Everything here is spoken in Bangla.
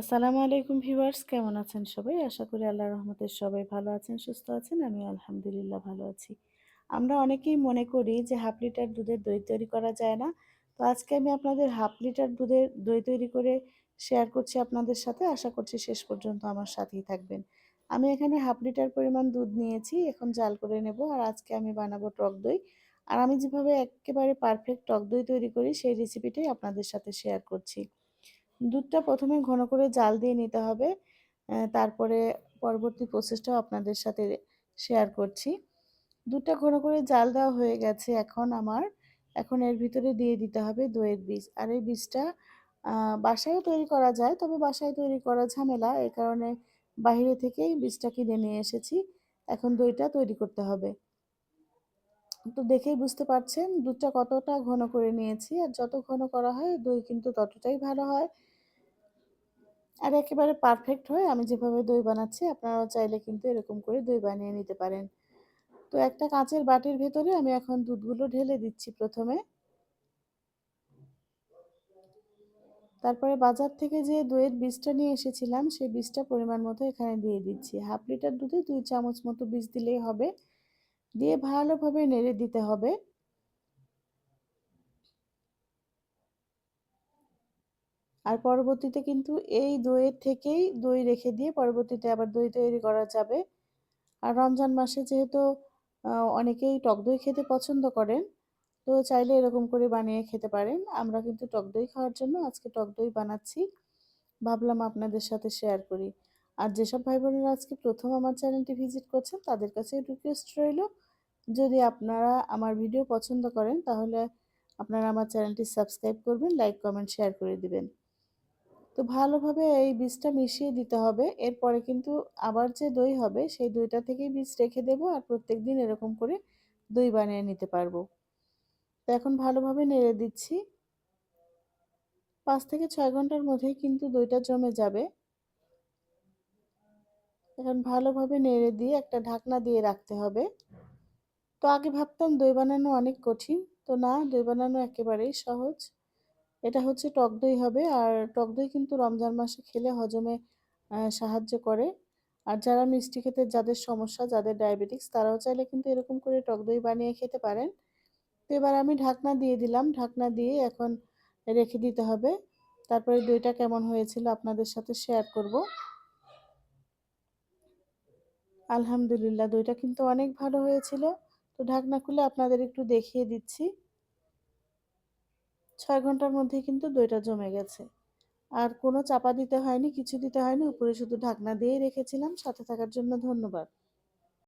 আসসালামু আলাইকুম ভিউয়ার্স, কেমন আছেন সবাই? আশা করি আল্লাহর রহমতের সবাই ভালো আছেন, সুস্থ আছেন আমি আলহামদুলিল্লাহ ভালো আছি। আমরা অনেকেই মনে করি যে হাফ লিটার দুধের দই তৈরি করা যায় না। তো আজকে আমি আপনাদের হাফ লিটার দুধের দই তৈরি করে শেয়ার করছি আপনাদের সাথে। আশা করছি শেষ পর্যন্ত আমার সাথেই থাকবেন। আমি এখানে হাফ লিটার পরিমাণ দুধ নিয়েছি, এখন জাল করে নেব আর আজকে আমি বানাবো টক দই। আর আমি যেভাবে একেবারে পারফেক্ট টক দই তৈরি করি, সেই রেসিপিটাই আপনাদের সাথে শেয়ার করছি। দুধটা প্রথমে ঘন করে জাল দিয়ে নিতে হবে। তারপরে পরবর্তী প্রসেসটাও আপনাদের সাথে শেয়ার করছি। দুধটা ঘন করে জাল দেওয়া হয়ে গেছে এখন আমার। এখন এর ভিতরে দিয়ে দিতে হবে দইয়ের বীজ। আর এই বীজটা বাসায়ও তৈরি করা যায়, তবে বাসায় তৈরি করা ঝামেলা। এই কারণে বাহিরে থেকেই বীজটা কিনে নিয়ে এসেছি। এখন দইটা তৈরি করতে হবে। তো দেখেই বুঝতে পারছেন, দুধটা কতটা ঘন করে নিয়েছি আর যত ঘন করা হয়, দই কিন্তু ততটাই ভালো হয়। আর একেবারে পারফেক্ট হয় আমি যেভাবে দই বানাচ্ছি, আপনারাও চাইলে কিন্তু এরকম করে দই বানিয়ে নিতে পারেন। তো একটা কাঁচের বাটির ভেতরে আমি এখন দুধগুলো ঢেলে দিচ্ছি প্রথমে। তারপরে বাজার থেকে যে দইয়ের বীজটা নিয়ে এসেছিলাম, সেই বীজটা পরিমাণ মতো এখানে দিয়ে দিচ্ছি। হাফ লিটার দুধে দুই চামচ মতো বীজ দিলেই হবে। দিয়ে ভালোভাবে নেড়ে দিতে হবে। আর পরবর্তীতে কিন্তু এই দইয়ের থেকেই দই রেখে দিয়ে পরবর্তীতে আবার দই তৈরি করা যাবে। আর রমজান মাসে যেহেতু অনেকেই টক দই খেতে পছন্দ করেন, তো চাইলে এরকম করে বানিয়ে খেতে পারেন। আমরা কিন্তু টক দই খাওয়ার জন্য আজকে টক দই বানাচ্ছি। ভাবলাম আপনাদের সাথে শেয়ার করি। আর যেসব ভাই বোনেরা আজকে প্রথম আমার চ্যানেলটি ভিজিট করছেন, তাদের কাছে রিকোয়েস্ট রইল যদি আপনারা আমার ভিডিও পছন্দ করেন, তাহলে আপনারা আমার চ্যানেলটি সাবস্ক্রাইব করবেন, লাইক, কমেন্ট, শেয়ার করে দিবেন। তো ভালোভাবে এই বীজটা মিশিয়ে দিতে হবে। এরপরে কিন্তু আবার যে দই হবে, সেই দইটা থেকেই বীজ রেখে দেব আর প্রত্যেক দিন এরকম করে দই বানিয়ে নিতে পারব। তো এখন ভালোভাবে নেড়ে দিচ্ছি। পাঁচ থেকে ছয় ঘণ্টার মধ্যেই কিন্তু দইটা জমে যাবে। এখন ভালোভাবে নেড়ে দিয়ে একটা ঢাকনা দিয়ে রাখতে হবে। তো আগে ভাবতাম দই বানানো অনেক কঠিন। তো না, দই বানানো একেবারেই সহজ। এটা হচ্ছে টক দই হবে। আর টক দই কিন্তু রমজান মাসে খেলে হজমে সাহায্য করে। আর যারা মিষ্টি খেতে, যাদের সমস্যা, যাদের ডায়াবেটিক্স, তারাও চাইলে কিন্তু এরকম করে টক দই বানিয়ে খেতে পারেন। তো এবার আমি ঢাকনা দিয়ে দিলাম। ঢাকনা দিয়ে এখন রেখে দিতে হবে। তারপরে দইটা কেমন হয়েছিল আপনাদের সাথে শেয়ার করব। আলহামদুলিল্লাহ, দইটা কিন্তু অনেক ভালো হয়েছিল। তো ঢাকনা খুলে আপনাদের একটু দেখিয়ে দিচ্ছি। ছয় ঘণ্টার মধ্যে কিন্তু দইটা জমে গেছে। আর কোনো চাপা দিতে হয়নি, কিছু দিতে হয়নি, উপরে শুধু ঢাকনা দিয়েই রেখেছিলাম। সাথে থাকার জন্য ধন্যবাদ।